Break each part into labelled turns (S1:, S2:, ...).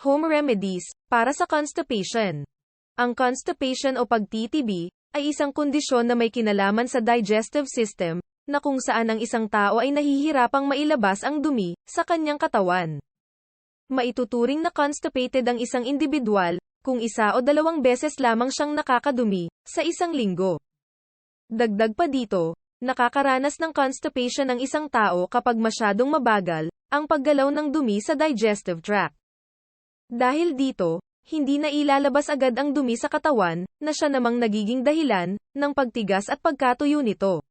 S1: Home remedies para sa constipation. Ang constipation o pagtitibi ay isang kondisyon na may kinalaman sa digestive system na kung saan ang isang tao ay nahihirapang mailabas ang dumi sa kanyang katawan. Maituturing na constipated ang isang individual kung isa o dalawang beses lamang siyang nakakadumi sa isang linggo. Dagdag pa dito, nakakaranas ng constipation ang isang tao kapag masyadong mabagal ang paggalaw ng dumi sa digestive tract. Dahil dito, hindi na ilalabas agad ang dumi sa katawan, na siya namang nagiging dahilan ng pagtigas at pagkatuyo nito.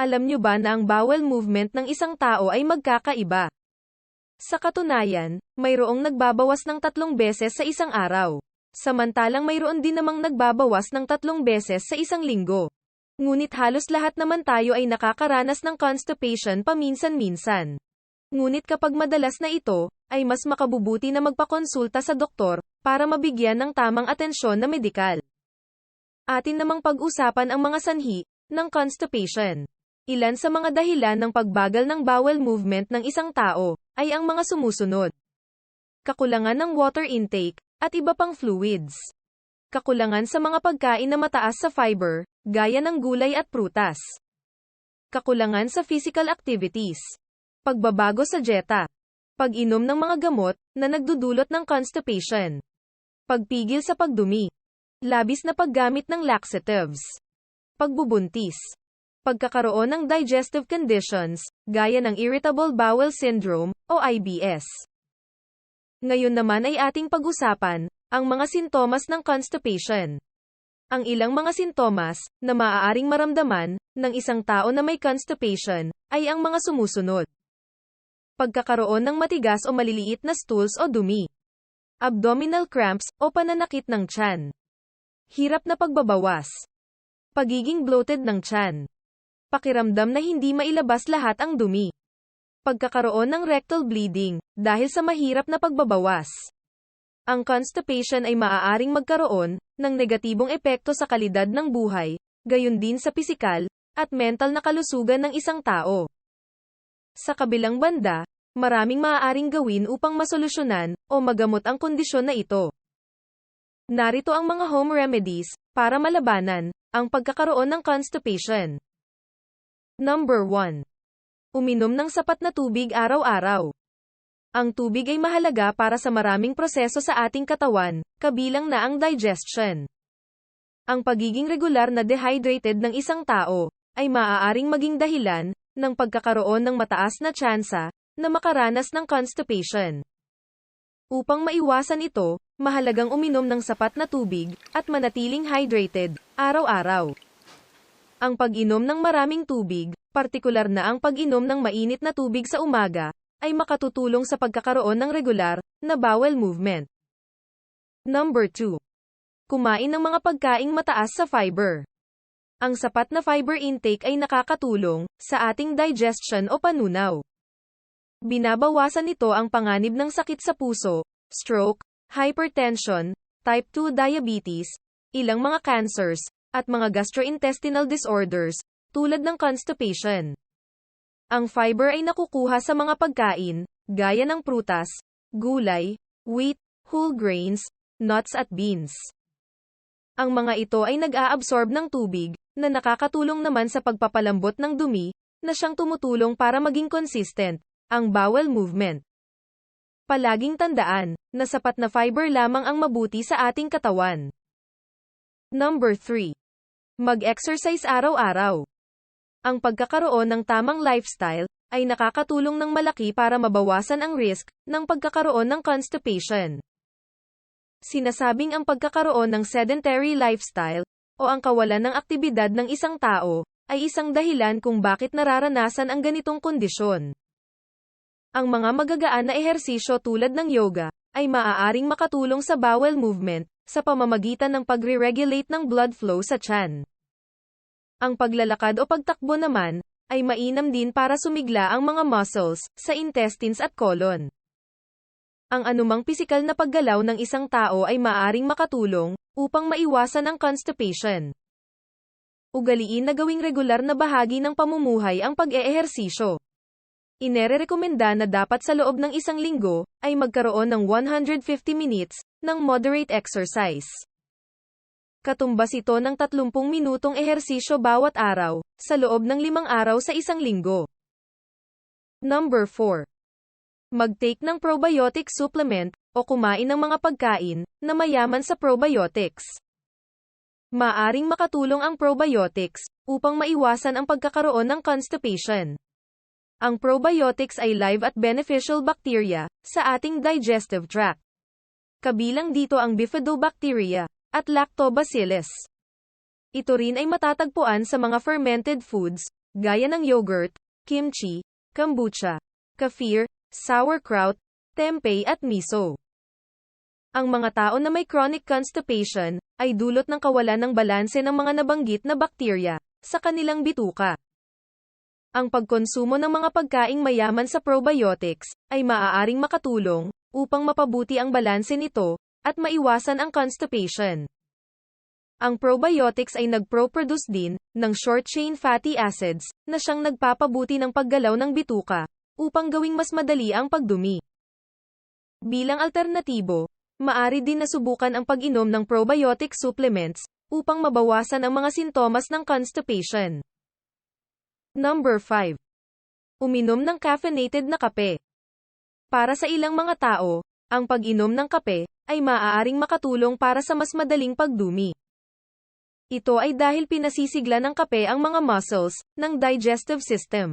S1: Alam nyo ba na ang bowel movement ng isang tao ay magkakaiba? Sa katunayan, mayroong nagbabawas ng tatlong beses sa isang araw. Samantalang mayroon din namang nagbabawas ng tatlong beses sa isang linggo. Ngunit halos lahat naman tayo ay nakakaranas ng constipation paminsan-minsan. Ngunit kapag madalas na ito, ay mas makabubuti na magpakonsulta sa doktor, para mabigyan ng tamang atensyon na medikal. Atin namang pag-usapan ang mga sanhi ng constipation. Ilan sa mga dahilan ng pagbagal ng bowel movement ng isang tao ay ang mga sumusunod. Kakulangan ng water intake at iba pang fluids. Kakulangan sa mga pagkain na mataas sa fiber, gaya ng gulay at prutas. Kakulangan sa physical activities. Pagbabago sa dieta. Pag-inom ng mga gamot na nagdudulot ng constipation. Pagpigil sa pagdumi. Labis na paggamit ng laxatives. Pagbubuntis. Pagkakaroon ng digestive conditions, gaya ng irritable bowel syndrome, o IBS. Ngayon naman ay ating pag-usapan, ang mga sintomas ng constipation. Ang ilang mga sintomas, na maaaring maramdaman, ng isang tao na may constipation, ay ang mga sumusunod. Pagkakaroon ng matigas o maliliit na stools o dumi. Abdominal cramps, o pananakit ng tiyan. Hirap na pagbabawas. Pagiging bloated ng tiyan. Pakiramdam na hindi mailabas lahat ang dumi. Pagkakaroon ng rectal bleeding, dahil sa mahirap na pagbabawas. Ang constipation ay maaaring magkaroon ng negatibong epekto sa kalidad ng buhay, gayon din sa pisikal at mental na kalusugan ng isang tao. Sa kabilang banda, maraming maaaring gawin upang masolusyonan o magamot ang kondisyon na ito. Narito ang mga home remedies para malabanan ang pagkakaroon ng constipation. Number 1. Uminom ng sapat na tubig araw-araw. Ang tubig ay mahalaga para sa maraming proseso sa ating katawan, kabilang na ang digestion. Ang pagiging regular na dehydrated ng isang tao ay maaaring maging dahilan ng pagkakaroon ng mataas na tsansa na makaranas ng constipation. Upang maiwasan ito, mahalagang uminom ng sapat na tubig at manatiling hydrated araw-araw. Ang pag-inom ng maraming tubig, partikular na ang pag-inom ng mainit na tubig sa umaga, ay makatutulong sa pagkakaroon ng regular na bowel movement. Number 2. Kumain ng mga pagkaing mataas sa fiber. Ang sapat na fiber intake ay nakakatulong sa ating digestion o panunaw. Binabawasan nito ang panganib ng sakit sa puso, stroke, hypertension, type 2 diabetes, ilang mga cancers, at mga gastrointestinal disorders, tulad ng constipation. Ang fiber ay nakukuha sa mga pagkain, gaya ng prutas, gulay, wheat, whole grains, nuts at beans. Ang mga ito ay nag-aabsorb ng tubig, na nakakatulong naman sa pagpapalambot ng dumi, na siyang tumutulong para maging consistent, ang bowel movement. Palaging tandaan, na sapat na fiber lamang ang mabuti sa ating katawan. Number 3. Mag-exercise araw-araw. Ang pagkakaroon ng tamang lifestyle ay nakakatulong ng malaki para mabawasan ang risk ng pagkakaroon ng constipation. Sinasabing ang pagkakaroon ng sedentary lifestyle o ang kawalan ng aktibidad ng isang tao ay isang dahilan kung bakit nararanasan ang ganitong kondisyon. Ang mga magagaan na ehersisyo tulad ng yoga ay maaaring makatulong sa bowel movement sa pamamagitan ng pagre-regulate ng blood flow sa tiyan. Ang paglalakad o pagtakbo naman, ay mainam din para sumigla ang mga muscles sa intestines at colon. Ang anumang pisikal na paggalaw ng isang tao ay maaaring makatulong upang maiwasan ang constipation. Ugaliin na gawing regular na bahagi ng pamumuhay ang pag-eehersisyo. Inererekomenda na dapat sa loob ng isang linggo, ay magkaroon ng 150 minutes, ng moderate exercise. Katumbas ito ng 30 minutong ehersisyo bawat araw, sa loob ng limang araw sa isang linggo. Number 4. Mag-take ng probiotic supplement, o kumain ng mga pagkain, na mayaman sa probiotics. Maaring makatulong ang probiotics, upang maiwasan ang pagkakaroon ng constipation. Ang probiotics ay live at beneficial bacteria, sa ating digestive tract. Kabilang dito ang bifidobacteria, at lactobacillus. Ito rin ay matatagpuan sa mga fermented foods, gaya ng yogurt, kimchi, kombucha, kefir, sauerkraut, tempeh at miso. Ang mga tao na may chronic constipation, ay dulot ng kawalan ng balanse ng mga nabanggit na bakterya, sa kanilang bituka. Ang pagkonsumo ng mga pagkaing mayaman sa probiotics, ay maaaring makatulong, upang mapabuti ang balanse nito, at maiwasan ang constipation. Ang probiotics ay nagpro-produce din, ng short-chain fatty acids, na siyang nagpapabuti ng paggalaw ng bituka, upang gawing mas madali ang pagdumi. Bilang alternatibo, maari din nasubukan ang pag-inom ng probiotic supplements, upang mabawasan ang mga sintomas ng constipation. Number 5. Uminom ng caffeinated na kape. Para sa ilang mga tao, ang pag-inom ng kape, ay maaaring makatulong para sa mas madaling pagdumi. Ito ay dahil pinasisigla ng kape ang mga muscles, ng digestive system.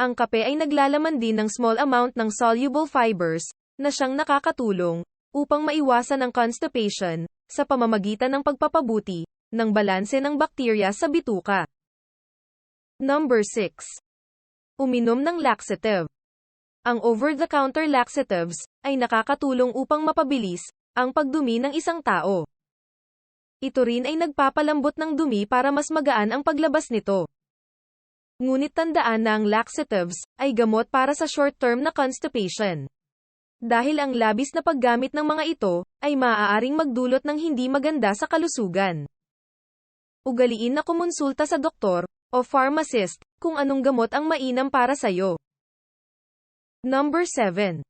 S1: Ang kape ay naglalaman din ng small amount ng soluble fibers, na siyang nakakatulong, upang maiwasan ang constipation, sa pamamagitan ng pagpapabuti, ng balanse ng bakterya sa bituka. Number 6. Uminom ng laxative. Ang over-the-counter laxatives, ay nakakatulong upang mapabilis, ang pagdumi ng isang tao. Ito rin ay nagpapalambot ng dumi para mas magaan ang paglabas nito. Ngunit tandaan na ang laxatives, ay gamot para sa short-term na constipation. Dahil ang labis na paggamit ng mga ito, ay maaaring magdulot ng hindi maganda sa kalusugan. Ugaliin na kumonsulta sa doktor, o pharmacist, kung anong gamot ang mainam para sa'yo. Number 7.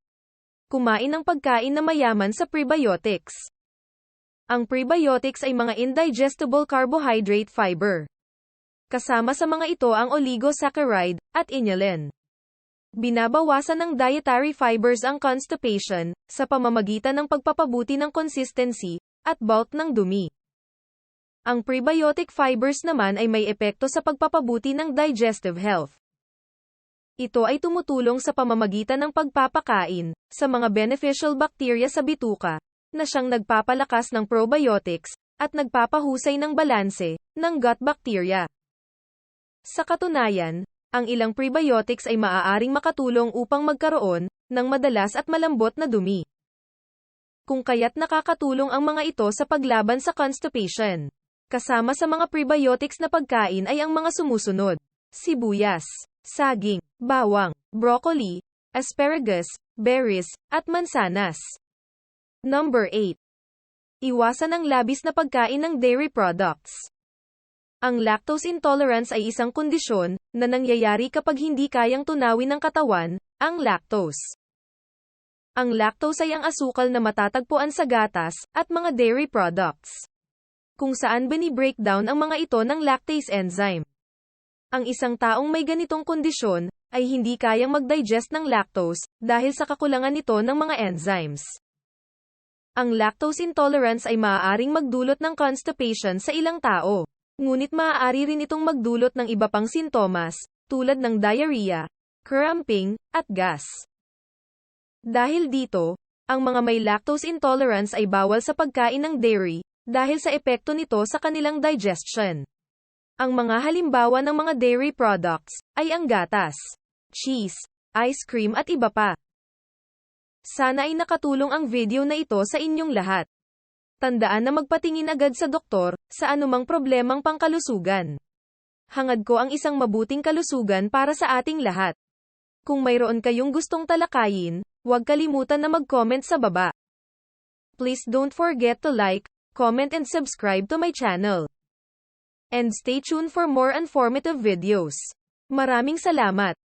S1: Kumain ng pagkain na mayaman sa prebiotics. Ang prebiotics ay mga indigestible carbohydrate fiber. Kasama sa mga ito ang oligosaccharide, at inulin. Binabawasan ng dietary fibers ang constipation, sa pamamagitan ng pagpapabuti ng consistency, at bulk ng dumi. Ang prebiotic fibers naman ay may epekto sa pagpapabuti ng digestive health. Ito ay tumutulong sa pamamagitan ng pagpapakain, sa mga beneficial bacteria sa bituka, na siyang nagpapalakas ng probiotics, at nagpapahusay ng balanse, ng gut bacteria. Sa katunayan, ang ilang prebiotics ay maaaring makatulong upang magkaroon ng madalas at malambot na dumi. Kung kaya't nakakatulong ang mga ito sa paglaban sa constipation. Kasama sa mga prebiotics na pagkain ay ang mga sumusunod. Sibuyas, saging, bawang, broccoli, asparagus, berries, at mansanas. Number 8. Iwasan ang labis na pagkain ng dairy products. Ang lactose intolerance ay isang kondisyon na nangyayari kapag hindi kayang tunawin ng katawan ang lactose. Ang lactose ay ang asukal na matatagpuan sa gatas at mga dairy products. Kung saan bini-breakdown ang mga ito ng lactase enzyme. Ang isang taong may ganitong kondisyon ay hindi kayang mag-digest ng lactose dahil sa kakulangan nito ng mga enzymes. Ang lactose intolerance ay maaaring magdulot ng constipation sa ilang tao. Ngunit maaari rin itong magdulot ng iba pang sintomas, tulad ng diarrhea, cramping, at gas. Dahil dito, ang mga may lactose intolerance ay bawal sa pagkain ng dairy, dahil sa epekto nito sa kanilang digestion. Ang mga halimbawa ng mga dairy products ay ang gatas, cheese, ice cream at iba pa. Sana ay nakatulong ang video na ito sa inyong lahat tandaan na magpatingin agad sa doktor, sa anumang problemang pangkalusugan. Hangad ko ang isang mabuting kalusugan para sa ating lahat. Kung mayroon kayong gustong talakayin, huwag kalimutan na mag-comment sa baba. Please don't forget to like, comment and subscribe to my channel. And stay tuned for more informative videos. Maraming salamat!